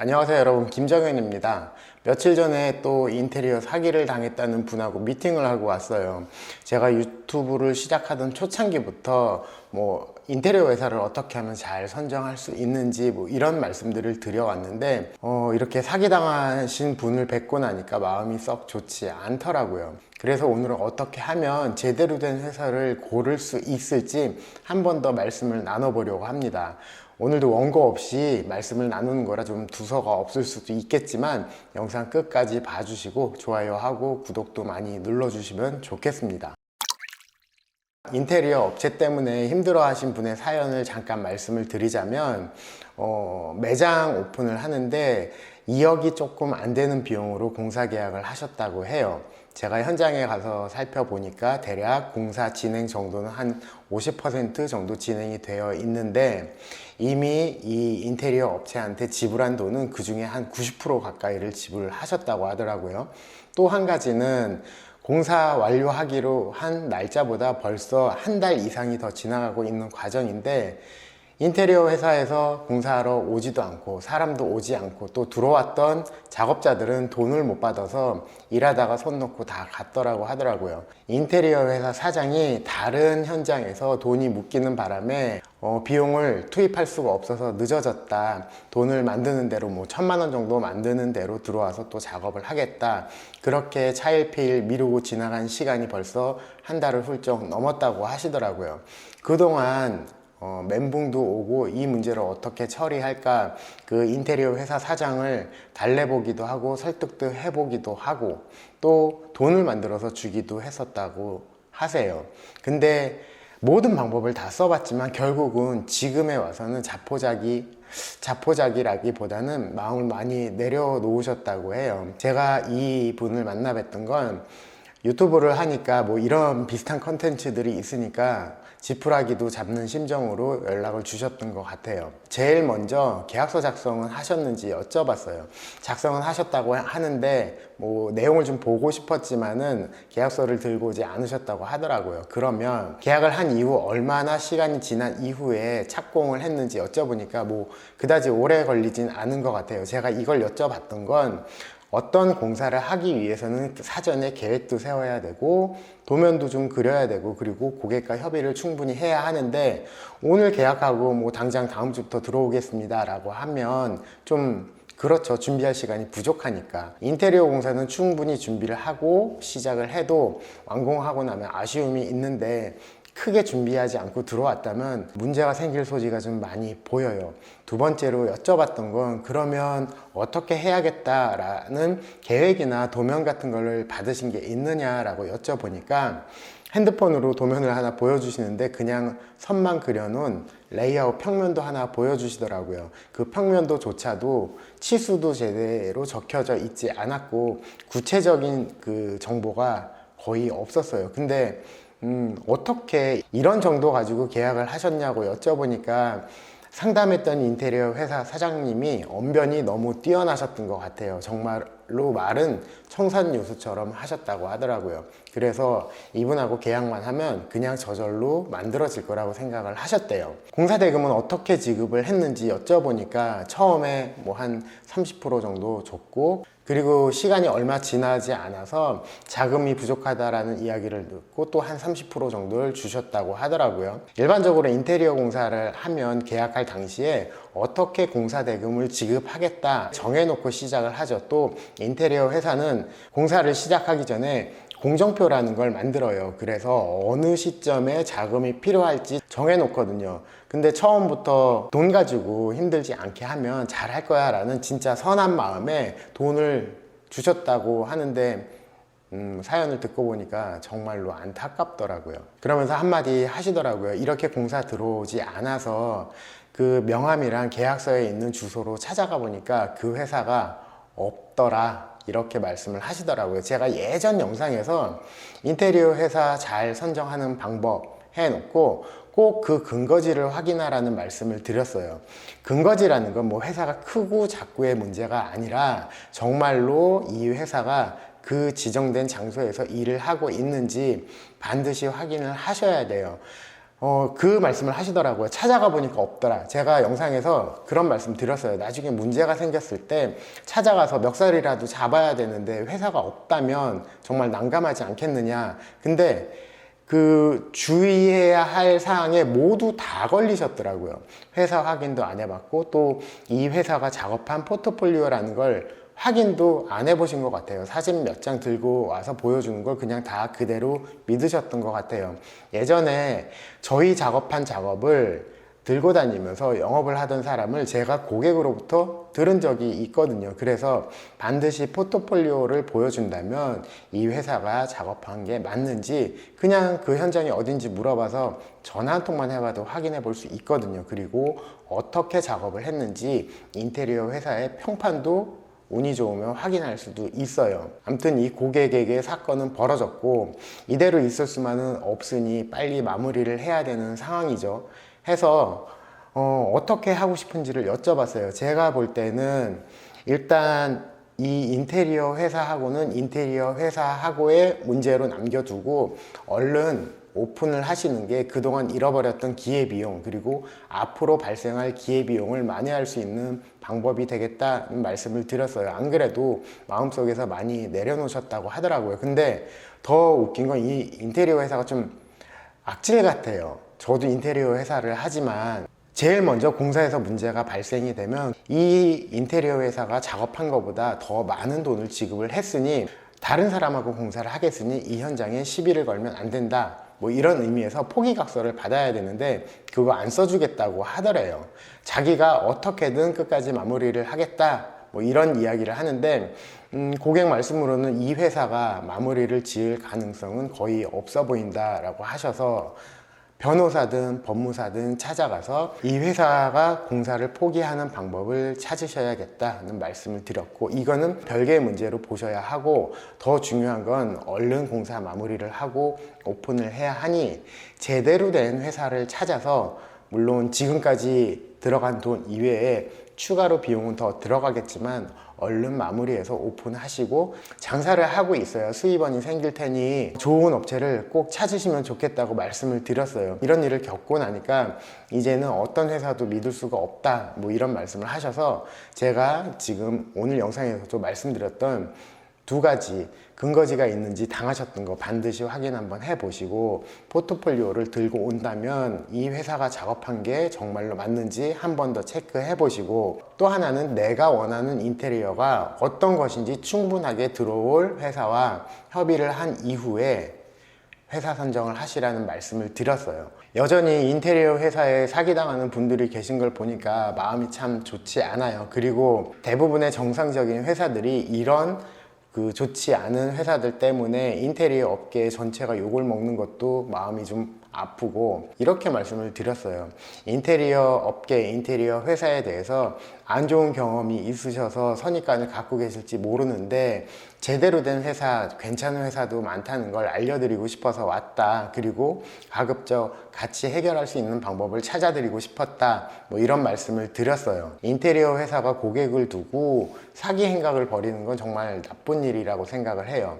안녕하세요 여러분. 김정현입니다. 며칠 전에 또 인테리어 사기를 당했다는 분하고 미팅을 하고 왔어요. 제가 유튜브를 시작하던 초창기부터 뭐 인테리어 회사를 어떻게 하면 잘 선정할 수 있는지 뭐 이런 말씀들을 드려왔는데 어, 이렇게 사기당하신 분을 뵙고 나니까 마음이 썩 좋지 않더라고요. 그래서 오늘은 어떻게 하면 제대로 된 회사를 고를 수 있을지 한 번 더 말씀을 나눠보려고 합니다 오늘도 원고 없이 말씀을 나누는 거라 좀 두서가 없을 수도 있겠지만 영상 끝까지 봐주시고 좋아요하고 구독도 많이 눌러주시면 좋겠습니다. 인테리어 업체 때문에 힘들어 하신 분의 사연을 잠깐 말씀을 드리자면, 어, 매장 오픈을 하는데 2억이 조금 안 되는 비용으로 공사 계약을 하셨다고 해요. 제가 현장에 가서 살펴보니까 대략 공사 진행 정도는 한 50% 정도 진행이 되어 있는데 이미 이 인테리어 업체한테 지불한 돈은 그 중에 한 90% 가까이를 지불하셨다고 하더라고요. 또 한 가지는 공사 완료하기로 한 날짜보다 벌써 한 달 이상이 더 지나가고 있는 과정인데 인테리어 회사에서 공사하러 오지도 않고 사람도 오지 않고 또 들어왔던 작업자들은 돈을 못 받아서 일하다가 손 놓고 다 갔더라고 하더라고요. 인테리어 회사 사장이 다른 현장에서 돈이 묶이는 바람에 어, 비용을 투입할 수가 없어서 늦어졌다. 돈을 만드는 대로 뭐 천만 원 정도 만드는 대로 들어와서 또 작업을 하겠다. 그렇게 차일피일 미루고 지나간 시간이 벌써 한 달을 훌쩍 넘었다고 하시더라고요. 그동안 어, 멘붕도 오고 이 문제를 어떻게 처리할까 그 인테리어 회사 사장을 달래보기도 하고 설득도 해보기도 하고 또 돈을 만들어서 주기도 했었다고 하세요. 근데 모든 방법을 다 써봤지만 결국은 지금에 와서는 자포자기 자포자기라기보다는 마음을 많이 내려놓으셨다고 해요. 제가 이 분을 만나 뵀던 건 유튜브를 하니까 뭐 이런 비슷한 컨텐츠들이 있으니까 지푸라기도 잡는 심정으로 연락을 주셨던 것 같아요. 제일 먼저 계약서 작성은 하셨는지 여쭤봤어요. 작성은 하셨다고 하는데 뭐 내용을 좀 보고 싶었지만은 계약서를 들고 오지 않으셨다고 하더라고요. 그러면 계약을 한 이후 얼마나 시간이 지난 이후에 착공을 했는지 여쭤보니까 뭐 그다지 오래 걸리진 않은 것 같아요. 제가 이걸 여쭤봤던 건 어떤 공사를 하기 위해서는 사전에 계획도 세워야 되고 도면도 좀 그려야 되고 그리고 고객과 협의를 충분히 해야 하는데 오늘 계약하고 뭐 당장 다음 주부터 들어오겠습니다 라고 하면 좀 그렇죠. 준비할 시간이 부족하니까. 인테리어 공사는 충분히 준비를 하고 시작을 해도 완공하고 나면 아쉬움이 있는데 크게 준비하지 않고 들어왔다면 문제가 생길 소지가 좀 많이 보여요. 두 번째로 여쭤봤던 건 그러면 어떻게 해야겠다라는 계획이나 도면 같은 걸 받으신 게 있느냐라고 여쭤보니까 핸드폰으로 도면을 하나 보여주시는데 그냥 선만 그려놓은 레이아웃 평면도 하나 보여주시더라고요. 그 평면도조차도 치수도 제대로 적혀져 있지 않았고 구체적인 그 정보가 거의 없었어요. 근데 음, 어떻게 이런 정도 가지고 계약을 하셨냐고 여쭤보니까 상담했던 인테리어 회사 사장님이 언변이 너무 뛰어나셨던 것 같아요. 정말 로 말은 청산유수처럼 하셨다고 하더라고요. 그래서 이분하고 계약만 하면 그냥 저절로 만들어질 거라고 생각을 하셨대요. 공사 대금은 어떻게 지급을 했는지 여쭤보니까 처음에 뭐 한 30% 정도 줬고 그리고 시간이 얼마 지나지 않아서 자금이 부족하다라는 이야기를 듣고 또 한 30% 정도를 주셨다고 하더라고요. 일반적으로 인테리어 공사를 하면 계약할 당시에 어떻게 공사 대금을 지급하겠다 정해놓고 시작을 하죠. 또 인테리어 회사는 공사를 시작하기 전에 공정표라는 걸 만들어요. 그래서 어느 시점에 자금이 필요할지 정해놓거든요. 근데 처음부터 돈 가지고 힘들지 않게 하면 잘 할 거야 라는 진짜 선한 마음에 돈을 주셨다고 하는데 음, 사연을 듣고 보니까 정말로 안타깝더라고요. 그러면서 한마디 하시더라고요. 이렇게 공사 들어오지 않아서 그 명함이랑 계약서에 있는 주소로 찾아가 보니까 그 회사가 없더라. 이렇게 말씀을 하시더라고요. 제가 예전 영상에서 인테리어 회사 잘 선정하는 방법 해놓고 꼭 그 근거지를 확인하라는 말씀을 드렸어요. 근거지라는 건 뭐 회사가 크고 작고의 문제가 아니라 정말로 이 회사가 그 지정된 장소에서 일을 하고 있는지 반드시 확인을 하셔야 돼요. 어, 그 말씀을 하시더라고요. 찾아가 보니까 없더라. 제가 영상에서 그런 말씀 드렸어요. 나중에 문제가 생겼을 때 찾아가서 멱살이라도 잡아야 되는데 회사가 없다면 정말 난감하지 않겠느냐. 근데 그 주의해야 할 사항에 모두 다 걸리셨더라고요. 회사 확인도 안 해봤고 또 이 회사가 작업한 포트폴리오라는 걸 확인도 안 해보신 것 같아요. 사진 몇 장 들고 와서 보여주는 걸 그냥 다 그대로 믿으셨던 것 같아요. 예전에 저희 작업한 작업을 들고 다니면서 영업을 하던 사람을 제가 고객으로부터 들은 적이 있거든요. 그래서 반드시 포트폴리오를 보여준다면 이 회사가 작업한 게 맞는지 그냥 그 현장이 어딘지 물어봐서 전화 한 통만 해봐도 확인해 볼 수 있거든요. 그리고 어떻게 작업을 했는지 인테리어 회사의 평판도 운이 좋으면 확인할 수도 있어요. 아무튼 이 고객에게 사건은 벌어졌고 이대로 있을 수만은 없으니 빨리 마무리를 해야 되는 상황이죠. 해서 어, 어떻게 하고 싶은지를 여쭤봤어요. 제가 볼 때는 일단 이 인테리어 회사하고는 인테리어 회사하고의 문제로 남겨두고 얼른 오픈을 하시는 게 그동안 잃어버렸던 기회비용 그리고 앞으로 발생할 기회비용을 만회할 수 있는 방법이 되겠다는 말씀을 드렸어요. 안 그래도 마음속에서 많이 내려놓으셨다고 하더라고요. 근데 더 웃긴 건 이 인테리어 회사가 좀 악질 같아요. 저도 인테리어 회사를 하지만 제일 먼저 공사에서 문제가 발생이 되면 이 인테리어 회사가 작업한 것보다 더 많은 돈을 지급을 했으니 다른 사람하고 공사를 하겠으니 이 현장에 시비를 걸면 안 된다. 뭐 이런 의미에서 포기각서를 받아야 되는데 그거 안 써주겠다고 하더래요. 자기가 어떻게든 끝까지 마무리를 하겠다. 뭐 이런 이야기를 하는데 음, 고객 말씀으로는 이 회사가 마무리를 지을 가능성은 거의 없어 보인다라고 하셔서 변호사든 법무사든 찾아가서 이 회사가 공사를 포기하는 방법을 찾으셔야겠다는 말씀을 드렸고 이거는 별개의 문제로 보셔야 하고 더 중요한 건 얼른 공사 마무리를 하고 오픈을 해야 하니 제대로 된 회사를 찾아서 물론 지금까지 들어간 돈 이외에 추가로 비용은 더 들어가겠지만 얼른 마무리해서 오픈하시고 장사를 하고 있어요. 수입원이 생길 테니 좋은 업체를 꼭 찾으시면 좋겠다고 말씀을 드렸어요. 이런 일을 겪고 나니까 이제는 어떤 회사도 믿을 수가 없다. 뭐 이런 말씀을 하셔서 제가 지금 오늘 영상에서도 말씀드렸던 두 가지 근거지가 있는지 당하셨던 거 반드시 확인 한번 해보시고 포트폴리오를 들고 온다면 이 회사가 작업한 게 정말로 맞는지 한 번 더 체크해 보시고 또 하나는 내가 원하는 인테리어가 어떤 것인지 충분하게 들어올 회사와 협의를 한 이후에 회사 선정을 하시라는 말씀을 드렸어요. 여전히 인테리어 회사에 사기당하는 분들이 계신 걸 보니까 마음이 참 좋지 않아요. 그리고 대부분의 정상적인 회사들이 이런 그 좋지 않은 회사들 때문에 인테리어 업계 전체가 욕을 먹는 것도 마음이 좀 아프고 이렇게 말씀을 드렸어요. 인테리어 업계, 인테리어 회사에 대해서 안 좋은 경험이 있으셔서 선입관을 갖고 계실지 모르는데 제대로 된 회사, 괜찮은 회사도 많다는 걸 알려드리고 싶어서 왔다. 그리고 가급적 같이 해결할 수 있는 방법을 찾아드리고 싶었다. 뭐 이런 말씀을 드렸어요. 인테리어 회사가 고객을 두고 사기 행각을 벌이는 건 정말 나쁜 일이라고 생각을 해요.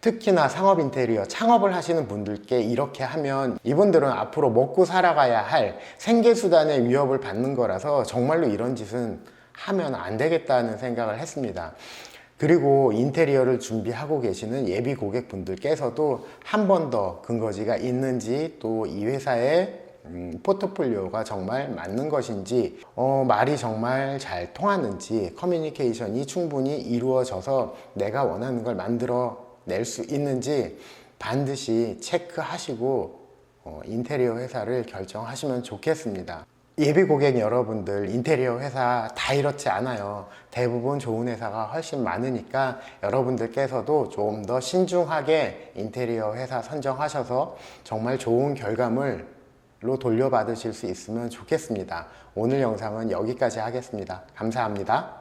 특히나 상업 인테리어 창업을 하시는 분들께 이렇게 하면 이분들은 앞으로 먹고 살아가야 할 생계수단의 위협을 받는 거라서 정말로 이런 짓은 하면 안 되겠다는 생각을 했습니다. 그리고 인테리어를 준비하고 계시는 예비 고객분들께서도 한 번 더 근거지가 있는지 또 이 회사의 음, 포트폴리오가 정말 맞는 것인지 어, 말이 정말 잘 통하는지 커뮤니케이션이 충분히 이루어져서 내가 원하는 걸 만들어 낼 수 있는지 반드시 체크하시고 어, 인테리어 회사를 결정하시면 좋겠습니다. 예비 고객 여러분들 인테리어 회사 다 이렇지 않아요. 대부분 좋은 회사가 훨씬 많으니까 여러분들께서도 좀 더 신중하게 인테리어 회사 선정하셔서 정말 좋은 결과물로 돌려받으실 수 있으면 좋겠습니다. 오늘 영상은 여기까지 하겠습니다. 감사합니다.